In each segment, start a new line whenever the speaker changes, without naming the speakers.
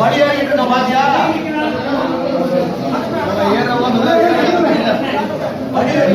மடியாடிட்டு பாத்தியா மடியாடி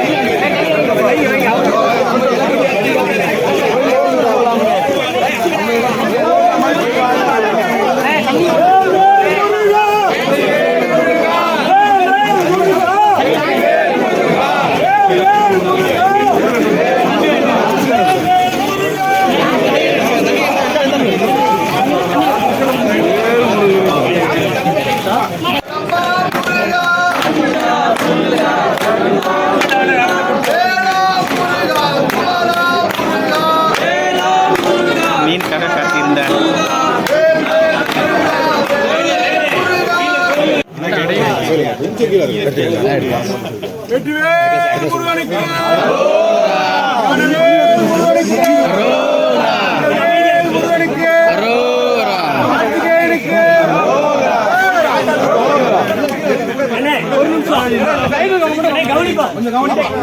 கவனிப்பா.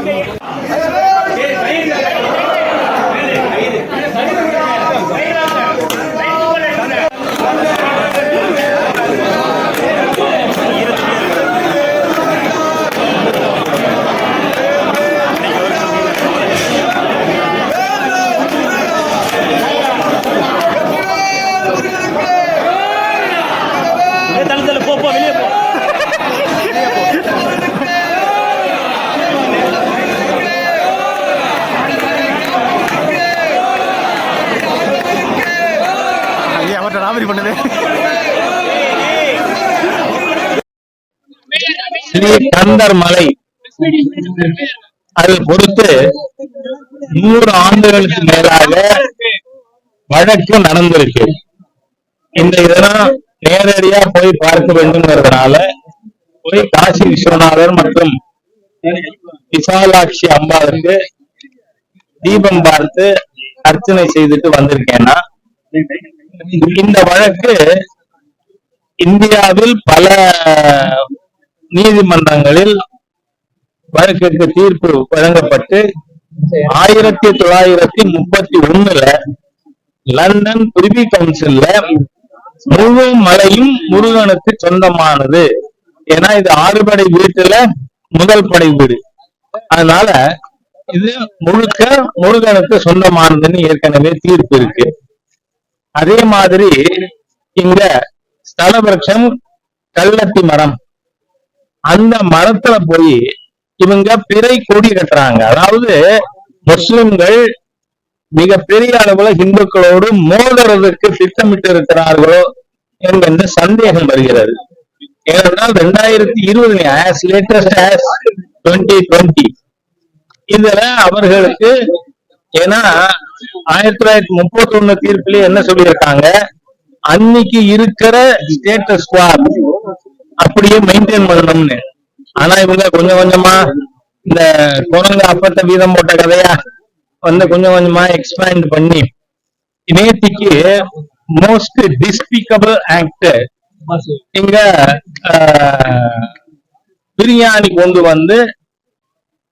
ஐயா மாதிரி பண்ணுது.
ஸ்ரீ கந்தர் மலை. அதை பொறுத்து நூறு ஆண்டுகளுக்கு மேலாக வழக்கு நடந்திருக்கு. இந்த இதெல்லாம் நேரடியா போய் பார்க்க வேண்டும்ங்கிறதுனால போய் காசி விஸ்வநாதர் மற்றும் விசாலாட்சி அம்பாளுக்கு தீபம் பார்த்து அர்ச்சனை செய்துட்டு வந்திருக்கேன்னா இந்த வழக்கு இந்தியாவில் பல நீதிமன்றங்களில் வழக்கிற்கு தீர்ப்பு வழங்கப்பட்டு ஆயிரத்தி தொள்ளாயிரத்தி முப்பத்தி ஒண்ணுல லண்டன் பிரிவி கவுன்சில்ல முழு மலையும் முருகனுக்கு சொந்தமானது. ஏன்னா இது ஆறுபடை வீட்டுல முதல் படை வீடு. அதனால இது முழுக்க முருகனுக்கு சொந்தமானதுன்னு ஏற்கனவே தீர்ப்பு இருக்கு. அதே மாதிரி இங்க ஸ்தலபக்ஷம் கள்ளத்தி மரம். அந்த மரத்துல போய் இவங்க பிறை கொடி கட்டுறாங்க. அதாவது முஸ்லிம்கள் மிக பெரிய அளவுல இந்துக்களோடு மோதுறதுக்கு திட்டமிட்டு இருக்கிறார்களோ என்கின்ற சந்தேகம் வருகிறது. ஏனென்றால் ரெண்டாயிரத்தி இருபது லேட்டஸ்ட் டுவெண்ட்டி டுவெண்ட்டி இதுல அவர்களுக்கு ஏன்னா ஆயிரத்தி தொள்ளாயிரத்தி முப்பத்தி ஒண்ணு தீர்ப்புல என்ன சொல்லியிருக்காங்க? அன்னைக்கு இருக்கிற ஸ்டேட்டஸ் அப்படியே மெயின்டைன் பண்ணணும்னு. ஆனா இவங்க கொஞ்சம் கொஞ்சமா இந்த குரங்கு அப்பத்த வீதம் போட்ட கதையா வந்து கொஞ்சம் கொஞ்சமா எக்ஸ்பேண்ட் பண்ணி நேத்திக்கு மோஸ்ட் டிஸ்பிகபிள் ஆக்ட் இங்க பிரியாணி கொண்டு வந்து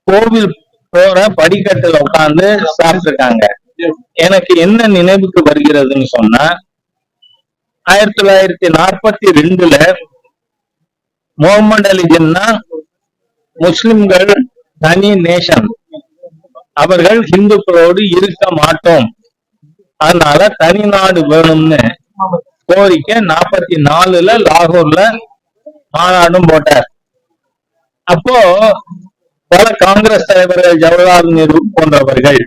கோவில் போற படிக்கட்டுல உட்கார்ந்து சாப்பிட்டுருக்காங்க. எனக்கு என்ன நினைவுக்கு வருகிறதுன்னு சொன்னா ஆயிரத்தி தொள்ளாயிரத்தி நாற்பத்தி ரெண்டுல முகமது அலி ஜின்னா முஸ்லிம்கள் தனி நேஷன். அவர்கள் இந்துக்களோடு இருக்க மாட்டோம். அதனால தனி நாடு வேணும்னு கோரிக்கை நாற்பத்தி நாலுல லாகூர்ல மாநாடும் போட்டார். அப்போ பல காங்கிரஸ் தலைவர்கள் ஜவஹர்லால் நேரு போன்றவர்கள்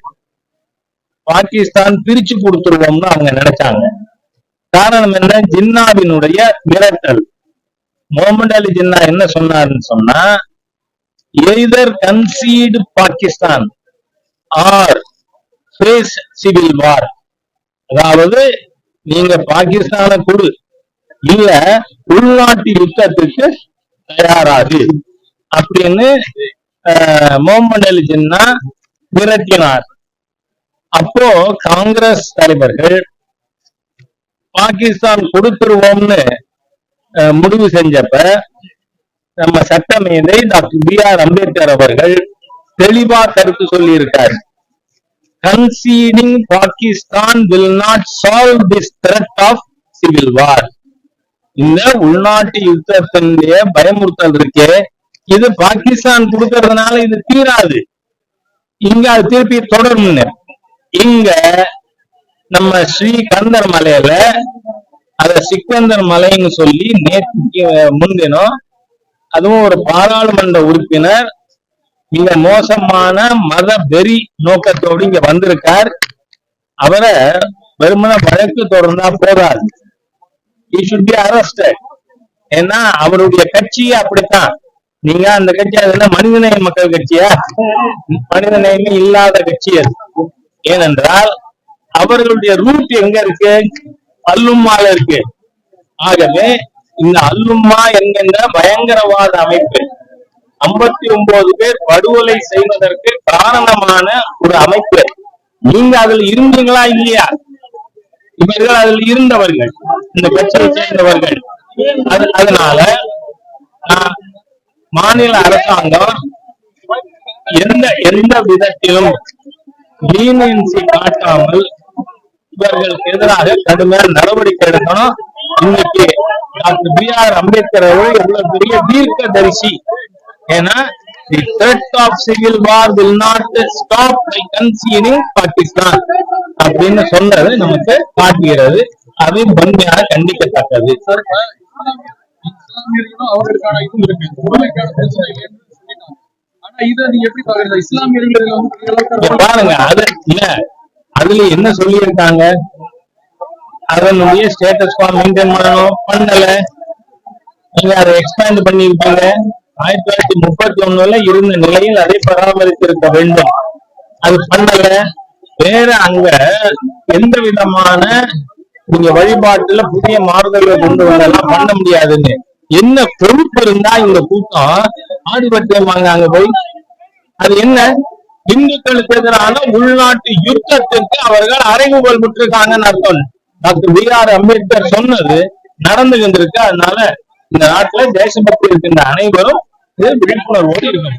பாகிஸ்தான் பிரிச்சு கொடுத்துருவோம்னு அவங்க நினைச்சாங்க. காரணம் என்ன? ஜின்னாவினுடைய மிரட்டல் முகமது அலி ஜின்னா என்ன சொன்னாருன்னு சொன்னா either concede Pakistan or face civil war. அதாவது நீங்க பாகிஸ்தான குழு. இல்ல உள்நாட்டு யுத்தத்துக்கு தயாராகு. அப்படின்னு முகமது அலி ஜின்னா அப்போ காங்கிரஸ் தலைவர்கள் பாகிஸ்தான் கொடுத்துருவோம்னு முடிவு செஞ்சப்ப நம்ம சட்டமேதை டாக்டர் பி ஆர் அம்பேத்கர் அவர்கள் தெளிவா கருத்து சொல்லி இருக்காரு conceding Pakistan will not solve this threat of civil war இந்த உள்நாட்டு யுத்தத்தினுடைய பயமுறுத்தல் இருக்கே இது பாகிஸ்தான் கொடுக்கறதுனால இது தீராது. இங்க அது திருப்பி தொடரும்னு இங்க நம்ம ஸ்ரீ கந்தர் மலையில அத சிக்கந்தர் மலைன்னு சொல்லி நேற்று முன்தினம் அதுவும் ஒரு பாராளுமன்ற உறுப்பினர் மிக மோசமான மத வெறி நோக்கத்தோடு இங்க வந்திருக்கார். அவரை வெறுமன வழக்கு தொடர்ந்தா போதாது. He ஏன்னா அவருடைய கட்சியே அப்படித்தான். நீங்க அந்த கட்சி அது என்ன மனிதநேய மக்கள் கட்சியா? மனிதநேயமே இல்லாத கட்சி அது. ஏனென்றால் அவர்களுடைய ரூட் எங்க இருக்கு? அல்லும்மால இருக்கு. ஆகவே இந்த அல்லும்மா என்கின்ற பயங்கரவாத அமைப்பு ஐம்பத்தி ஒன்பது பேர் படுகொலை செய்வதற்கு காரணமான ஒரு அமைப்பு. நீங்க அதுல இருந்தீங்களா இல்லையா? இவர்கள் அதில் இருந்தவர்கள். இந்த கட்சியை சேர்ந்தவர்கள். அது அதனால மாநில அரசாங்கம் எந்த எந்த விதத்திலும் லீனியன்சி காட்டாமல் இவர்களுக்கு எதிராக கடுமையான நடவடிக்கை எடுக்கணும். இன்னைக்கு டாக்டர் பி ஆர் அம்பேத்கர் அவர்கள் எவ்வளவு பெரிய தீர்க்கதரிசி. ஏன்னா the threat of civil war will not stop by conceding Pakistan அப்படின்னு சொன்னது நமக்கு காட்டுகிறது. அது வன்மையாக கண்டிக்கத்தக்கது.
இஸ்லாமியர்களும் அவர்களுக்கான இது இருக்கு. பிரச்சனை இல்லைன்னு சொல்லிட்டாங்க. ஆனா இதை நீங்க எப்படி இஸ்லாமியர்கள் வந்து
பாருங்க அது இல்ல. அதுல என்ன சொல்லியிருக்காங்க? அதனுடைய ஸ்டேட்டஸ் மெயின்டைன் பண்ணணும். பண்ணல. நீங்க அதை எக்ஸ்பேண்ட் பண்ணிருக்கீங்க ஆயிரத்தி தொள்ளாயிரத்தி முப்பத்தி ஒண்ணுல இருந்த நிலையில் அதை பராமரித்திருக்க வேண்டும். அது பண்ணல. வேற அங்க எந்த விதமான நீங்க வழிபாட்டுல புதிய மாறுதல்களை கொண்டு வரலாம் பண்ண முடியாதுன்னு. என்ன பொறுப்பு இருந்தா இந்த கூட்டம் ஆடிபட்டியமாங்க அங்க போய்? அது என்ன? இந்துக்களுக்கு எதிரான உள்நாட்டு யுத்தத்திற்கு அவர்கள் அறைகூவல் விட்டுருக்காங்கன்னு அர்த்தம். டாக்டர் பி ஆர் அம்பேத்கர் சொன்னது நடந்துகிட்டு இருக்கு அதனால இந்த நாட்டுல தேசபக்தி இருக்கின்ற அனைவரும் விழிப்புணர்வோடு இருக்கும்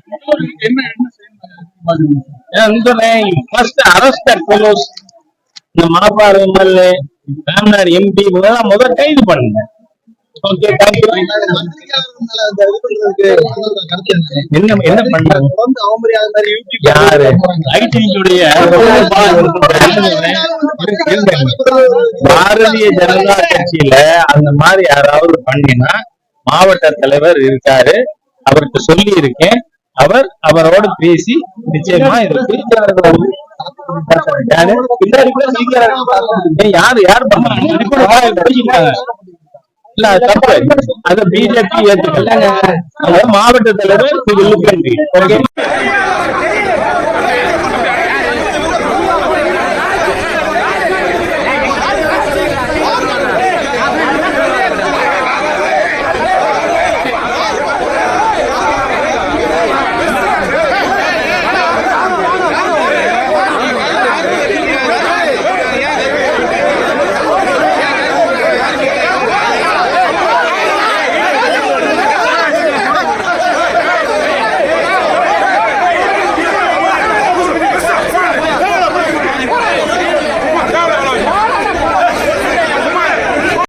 என்ன
இந்த மணப்பாறை எம்எல்ஏ எம்பி முதல் கைது பண்ணுங்க. என்ன என்ன பண்றாங்க யாரு? ஐடியுடைய பாரதிய ஜனதா கட்சியில அந்த மாதிரி யாராவது பண்ணினா மாவட்ட தலைவர் இருக்காரு. அவருக்கு சொல்லி இருக்கேன் அவர் அவரோட பேசி நிச்சயமா ஏய், யாரு? யாரு பண்ணாங்க இல்ல தப்பு. அத பிஜேபி ஏத்துக்கல. மாவட்ட தலைவர் ஓகே.